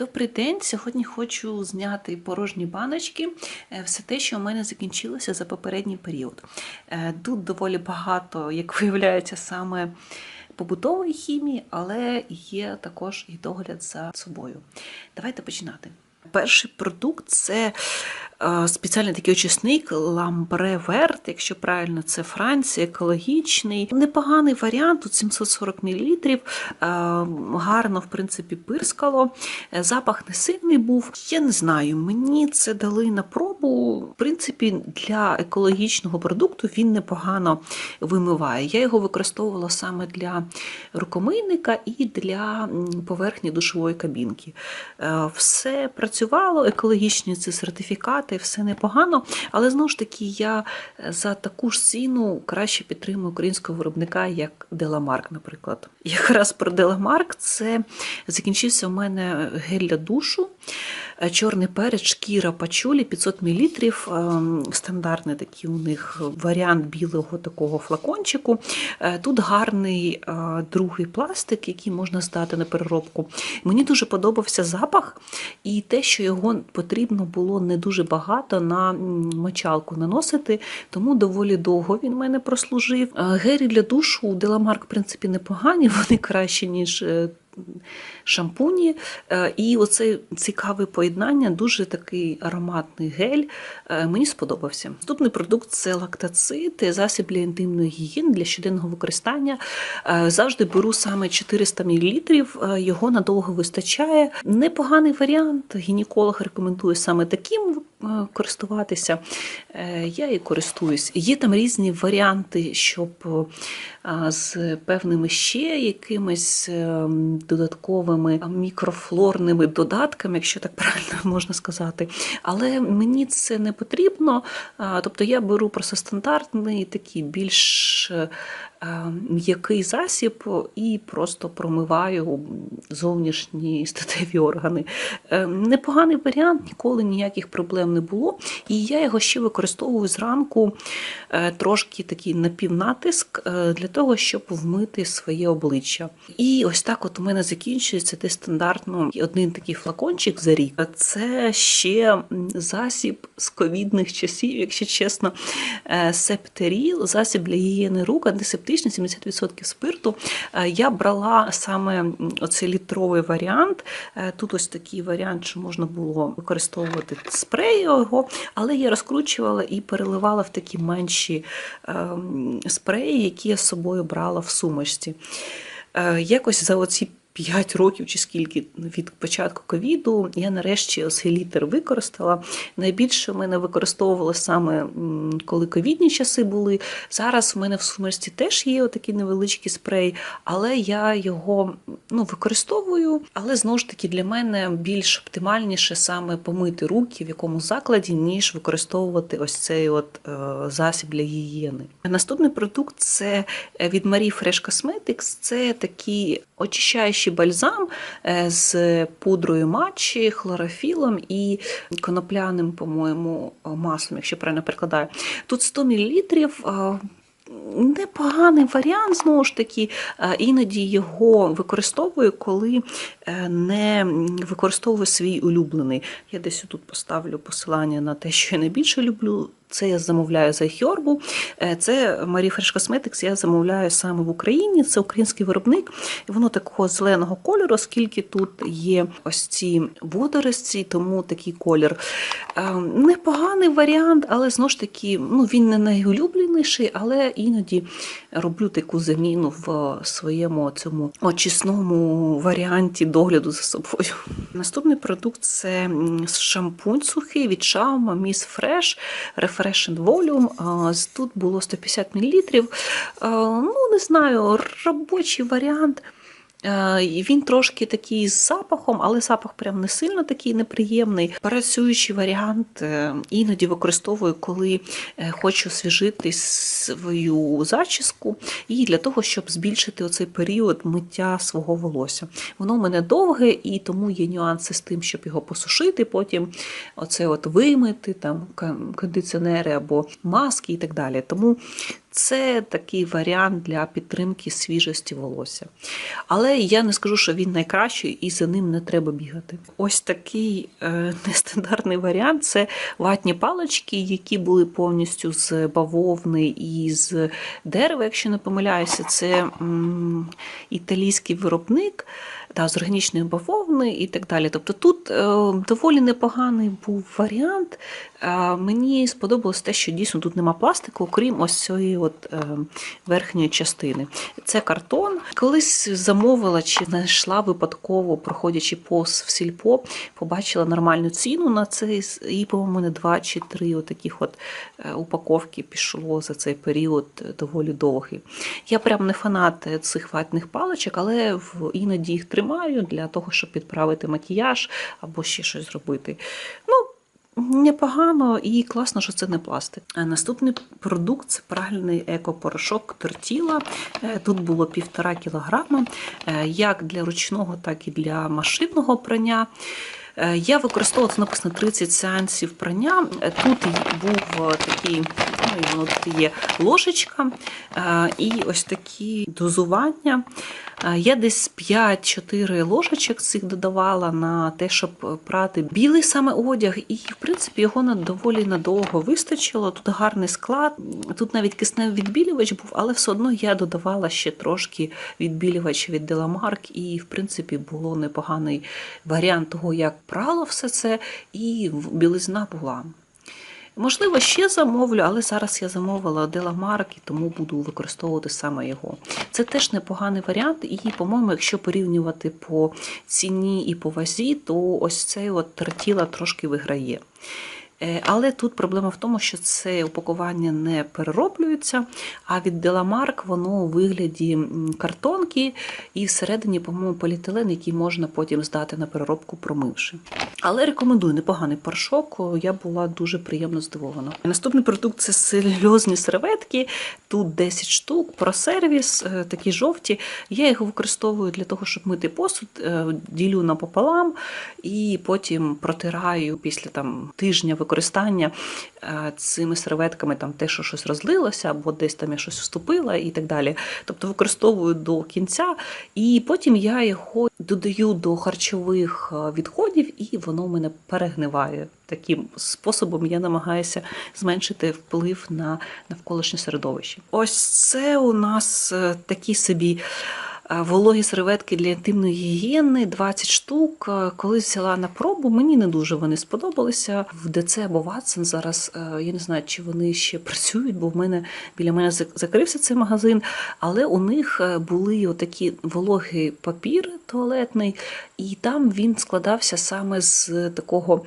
Добрий день. Сьогодні хочу зняти порожні баночки, е, все те, що у мене закінчилося за попередній період. Е, Тут доволі багато, як виявляється, саме побутової хімії, але є також і догляд за собою. Давайте починати. Перший продукт це е, спеціальний такий очисник Ламбре Верт, якщо правильно, це Франція, екологічний. Непоганий варіант, тут 740 мл, е, гарно, в принципі, пирскало. Е, Запах не сильний був. Я не знаю, мені це дали на пробу. В принципі, для екологічного продукту він непогано вимиває. Я його використовувала саме для рукомийника і для поверхні душової кабінки. Все працювало, екологічні ці сертифікати, все непогано. Але знову ж таки, я е, за таку ж ціну краще підтримую українського виробника, як Деламарк, наприклад. Якраз про Деламарк це закінчився у мене гель для душу. Е, Чорний перець, шкіра пачулі 500 мл. Стандартний такий у них варіант білого такого флакончику. Е, Тут гарний е, другий пластик, який можна здати на переробку. Мені дуже подобався запах і те, що його потрібно було не дуже багато на мочалку наносити, тому доволі довго він мене прослужив. Гелі для душу у Деламарк, в принципі, непогані, вони кращі, ніж. Шампуні, Е, і оце цікаве поєднання, дуже такий ароматний гель. Е, Мені сподобався. Наступний продукт це лактацит, засіб для інтимної гігієни для щоденного використання. Е, Завжди беру саме 400 мл, його надовго вистачає. Непоганий варіант. Гінеколог рекомендує саме таким користуватися. Е, Я і користуюсь. Є там різні варіанти, щоб е, з певними ще якимись е, додатковими мікрофлорними додатками, якщо так правильно можна сказати. Але мені це не потрібно. Тобто я беру просто стандартний такий більш е, е, м'який засіб і просто промиваю зовнішні статеві органи. Е, Непоганий варіант, ніколи ніяких проблем не було. І я його ще використовую зранку е, трошки такий напівнатиск е, для того, щоб вмити своє обличчя. І ось так от у мене закінчується десь стандартно один такий флакончик за рік. Це ще засіб з ковідних часів, якщо чесно, Е, септеріл, засіб для гігієни рук, антисептичний, 70% спирту. Е, Я брала саме оцей літровий варіант. Е, Тут ось такий варіант, що можна було використовувати спрей його, але я розкручувала і переливала в такі менші ем, спреї, які я з собою брала в сумочці. Е, Якось за оці 5 років чи скільки від початку ковіду я нарешті цей літер використала. Найбільше в мене використовувало саме коли ковідні часи були. Зараз в мене в сумочці теж є отакий невеличкий спрей, але я його ну, використовую. Але знову ж таки для мене більш оптимальніше саме помити руки в якому закладі, ніж використовувати ось цей от е, засіб для гігієни. Наступний продукт це е, від Marie Fresh Cosmetics. Це такий очищаючий бальзам е, з пудрою матчі, хлорофілом і конопляним, по-моєму, маслом, якщо правильно перекладаю. Тут 100 мл. Непоганий варіант, знову ж таки, е, іноді його використовую, коли е, не використовую свій улюблений. Я десь тут поставлю посилання на те, що я найбільше люблю. Це я замовляю за Хьорбу. Е, Це Marie Fresh Cosmetics я замовляю саме в Україні. Це український виробник. Воно такого зеленого кольору, оскільки тут є ось ці водорості, тому такий колір. Непоганий варіант, але знову ж таки, ну він не найулюбленіший, але іноді роблю таку заміну в своєму цьому очисному варіанті догляду за собою. Наступний продукт це шампунь сухий від Шаума Miss Fresh Refresh and Volume. Тут було 150 мл. Ну, не знаю, робочий варіант. Е, Він трошки такий з запахом, але запах прям не сильно такий неприємний. Працюючий варіант е, іноді використовую, коли е, хочу освіжити свою зачіску, і для того, щоб збільшити оцей період миття свого волосся. Воно в мене довге, і тому є нюанси з тим, щоб його посушити, потім оце от вимити, там кондиціонери або маски і так далі. Тому Це такий варіант для підтримки свіжості волосся. Але я не скажу, що він найкращий і за ним не треба бігати. Ось такий е, нестандартний варіант це ватні палички, які були повністю з бавовни і з дерева, якщо не помиляюся, це м, італійський виробник та, з органічної бавовни і так далі. Тобто тут е, доволі непоганий був варіант. Е, мені сподобалось те, що дійсно тут нема пластику, окрім ось цієї от, е, верхньої частини. Це картон. Колись замовила чи знайшла випадково, проходячи повз в сільпо, побачила нормальну ціну на це, і, по-моєму, не два чи три отаких от е, упаковки пішло за цей період доволі довгий. Я прям не фанат цих ватних паличок, але іноді їх тримаю для того, щоб підправити макіяж або ще щось зробити. Ну, Непогано і класно, що це не пластик. Наступний продукт це пральний екопорошок Тортіла. Е, Тут було півтора кілограма, е, як для ручного, так і для машинного прання. Е, Я використовувала це написано 30 сеансів прання. Е, Тут був е, такий, воно тут є ложечка е, і ось такі дозування. Е, Я десь 5-4 ложечок цих додавала на те, щоб прати білий саме одяг, і в принципі його доволі надовго вистачило. Тут гарний склад. Тут навіть кисневий відбілювач був, але все одно я додавала ще трошки відбілювач від Деламарк, і в принципі було непоганий варіант того, як прало все це, і білизна була. Можливо, ще замовлю, але зараз я замовила Деламарк, і тому буду використовувати саме його. Це теж непоганий варіант, і, по-моєму, якщо порівнювати по ціні і по вазі, то ось цей от тортіла трошки виграє. Е, Але тут проблема в тому, що це упакування не перероблюється, а від Деламарк воно у вигляді картонки і всередині, по-моєму, поліетилен, який можна потім здати на переробку, промивши. Але рекомендую непоганий порошок. Я була дуже приємно здивована. Наступний продукт це сельозні серветки. Тут 10 штук. Про сервіс, е, такі жовті. Я їх використовую для того, щоб мити посуд, е, ділю напополам і потім протираю після там тижня використання е, цими серветками там те, що щось розлилося, або десь там я щось вступила і так далі. Тобто використовую до кінця, і потім я його додаю до харчових е, відходів, і воно в мене перегниває. Таким способом я намагаюся зменшити вплив на навколишнє середовище. Ось це у нас е, такі собі. Вологі серветки для інтимної гігієни 20 штук. Колись взяла на пробу, мені не дуже вони сподобалися. В ДЦ або Ватсон зараз е, я не знаю, чи вони ще працюють, бо в мене біля мене закрився цей магазин. Але у них е, були отакі вологий папір туалетний, і там він складався саме з такого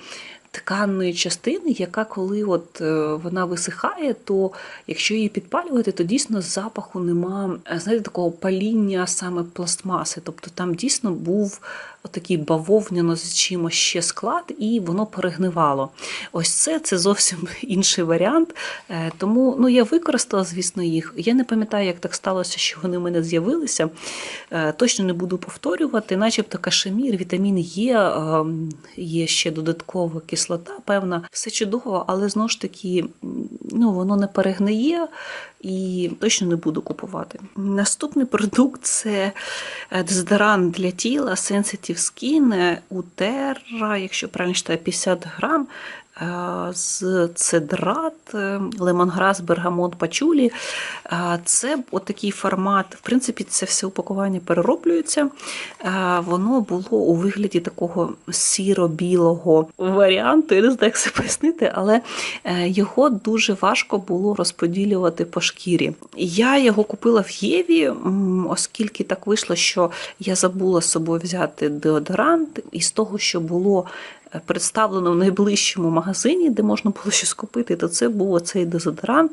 тканної частини, яка коли от е, вона висихає, то якщо її підпалювати, то дійсно запаху нема, е, знаєте, такого паління саме пластмаси. Тобто там дійсно був отакий бавовняно з чимось ще склад, і воно перегнивало. Ось це це зовсім інший варіант. Е, Тому ну, я використала, звісно, їх. Я не пам'ятаю, як так сталося, що вони в мене з'явилися. Е, Точно не буду повторювати, начебто кашемір, вітамін Є, е, є ще додаткова кислота, певна, все чудово, але знову ж таки, ну, воно не перегниє і точно не буду купувати. Наступний продукт це дезодорант для тіла Sensitive Skin не Утера, якщо правильно читаю, 50 грам. Е, З цедрат, е, лемонграс, бергамот, пачулі. Е, Це отакий формат. В принципі, це все упакування перероблюється. Воно було у вигляді такого сіро-білого варіанту. Я не знаю, як це пояснити, але його дуже важко було розподілювати по шкірі. Я його купила в Єві, оскільки так вийшло, що я забула з собою взяти деодорант, і з того, що було представлено в найближчому магазині, де можна було щось купити, то це був оцей дезодорант,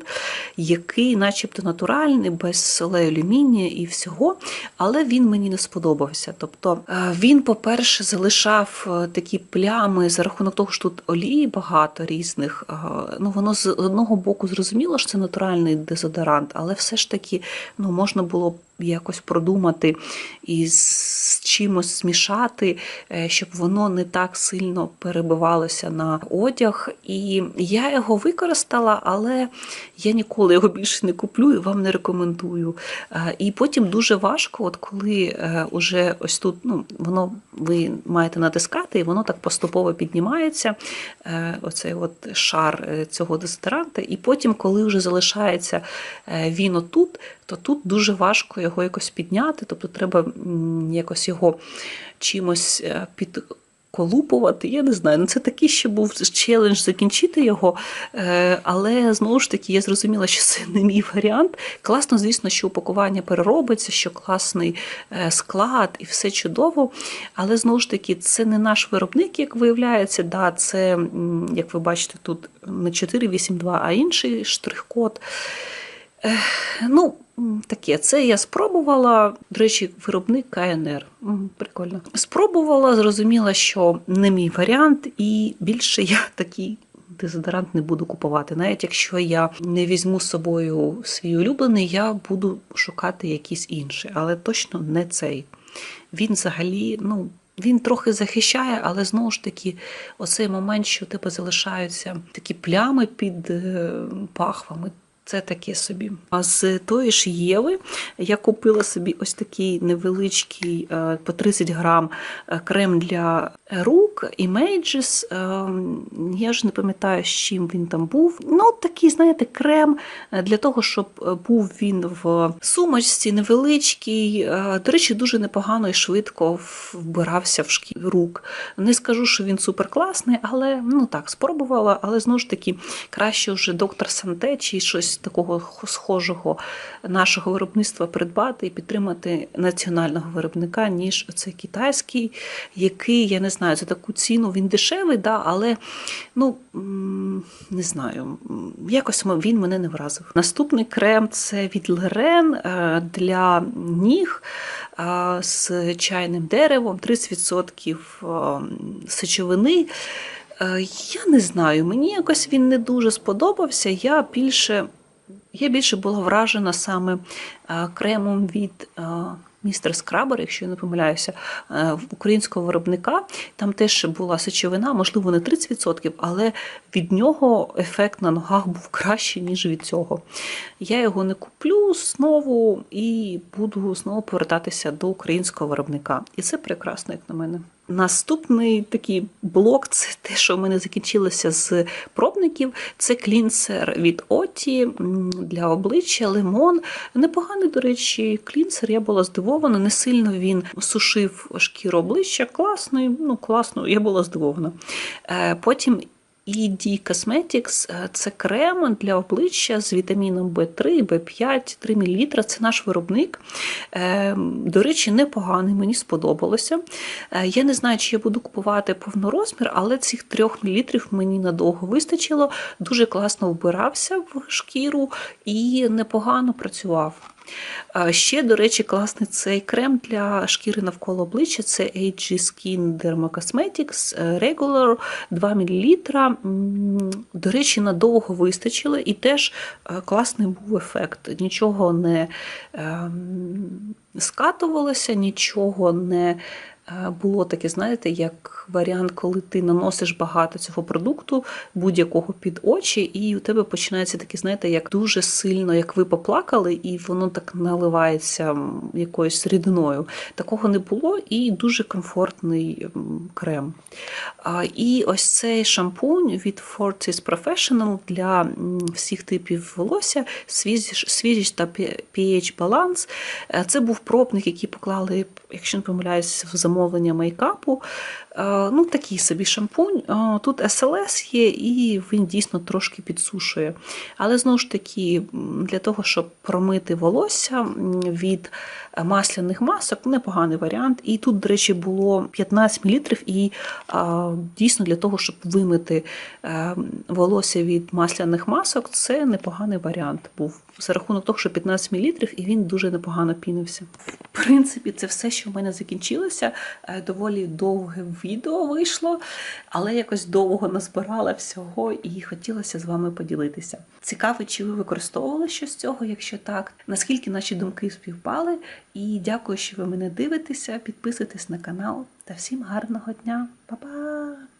який, начебто, натуральний, без солей алюмінія і всього, але він мені не сподобався. Тобто е, він, по-перше, залишав е, такі плями за рахунок того, що тут олії багато різних. е, Ну, воно з одного боку зрозуміло, що це натуральний дезодорант, але все ж таки ну, можна було якось продумати і з чимось змішати, е, щоб воно не так сильно перебивалося на одяг. І я його використала, але я ніколи його більше не куплю і вам не рекомендую. Е, І потім дуже важко, от коли е, уже ось тут ну, воно ви маєте натискати, і воно так поступово піднімається, оцей от шар цього дезодоранта. І потім, коли вже залишається він отут, то тут дуже важко його якось підняти, тобто треба якось його чимось е, під. Колупувати, я не знаю. Ну це такий ще був челендж закінчити його. Е, але знову ж таки, я зрозуміла, що це не мій варіант. Класно, звісно, що упакування переробиться, що класний е, склад і все чудово. Але знову ж таки, це не наш виробник, як виявляється. Да, Це, як ви бачите, тут не 482, а інший штрих-код. Ну, таке, це я спробувала. До речі, виробник КНР. Прикольно. Спробувала, зрозуміла, що не мій варіант, і більше я такий. Дезодорант не буду купувати. Навіть якщо я не візьму з собою свій улюблений, я буду шукати якийсь інший, але точно не цей. Він взагалі, ну, він трохи захищає, але знову ж таки, оцей момент, що у тебе залишаються такі плями під е, пахвами. Це таке собі. А з тої ж Єви я купила собі ось такий невеличкий е, по 30 грам е, крем для рук Images. Е, Я ж не пам'ятаю, з чим він там був. Ну, такий, знаєте, крем для того, щоб був він в сумочці невеличкий. До речі, дуже непогано і швидко вбирався в шкіру рук. Не скажу, що він суперкласний, але ну так, спробувала, але знову ж таки, краще вже доктор Санте чи щось такого схожого нашого виробництва придбати і підтримати національного виробника, ніж оцей китайський, який, я не знаю, за таку ціну він дешевий, да, але ну не знаю, якось він мене не вразив. Наступний крем це від Лерен е, для ніг е, з чайним деревом, 30% е, сечовини. Я не знаю, мені якось він не дуже сподобався. Я більше, я більше була вражена саме е, кремом від е, містер Скрабер, якщо я не помиляюся, е, українського виробника. Там теж була сечовина, можливо, не 30%, але від нього ефект на ногах був кращий, ніж від цього. Я його не куплю знову і буду знову повертатися до українського виробника. І це прекрасно, як на мене. Наступний такий блок це те, що в мене закінчилося з пробників. Це клінсер від Оті для обличчя, лимон. Непоганий, до речі, клінсер. Я була здивована. Не сильно він сушив шкіру обличчя. Класний, ну класно, я була здивована. Е, Потім ED Cosmetics – це крем для обличчя з вітаміном В3, В5, 3 мл. Це наш виробник. Е, До речі, непоганий, мені сподобалося. Е, Я не знаю, чи я буду купувати повнорозмір, але цих 3 мл мені надовго вистачило. Дуже класно вбирався в шкіру і непогано працював. Ще, до речі, класний цей крем для шкіри навколо обличчя. Це AG Skin Dermacosmetics е, Regular 2 мл. До речі, надовго вистачило і теж е, класний був ефект. Нічого не ем, скатувалося, нічого не було таке, знаєте, як варіант, коли ти наносиш багато цього продукту, будь-якого під очі, і у тебе починається таке, знаєте, як дуже сильно, як ви поплакали, і воно так наливається якоюсь рідиною. Такого не було, і дуже комфортний крем. І ось цей шампунь від Fortis Professional для всіх типів волосся, свіжість свіжість та pH баланс. Е, Це був пробник, який поклали, якщо не помиляюсь, в замовлення мейкапу. Е, Ну, такий собі шампунь. Е, Тут SLS є, і він дійсно трошки підсушує. Але знову ж таки, для того, щоб промити волосся від масляних масок, непоганий варіант. І тут, до речі, було 15 мл, і дійсно для того, щоб вимити е, волосся від масляних масок, це непоганий варіант був. За рахунок того, що 15 мл, і він дуже непогано пінився. В принципі, це все, що в мене закінчилося. Доволі довге відео вийшло, але якось довго назбирала всього і хотілося з вами поділитися. Цікаво, чи ви використовували щось з цього? Якщо так, наскільки наші думки співпали? І дякую, що ви мене дивитеся. Підписуйтесь на канал та всім гарного дня. Па-па!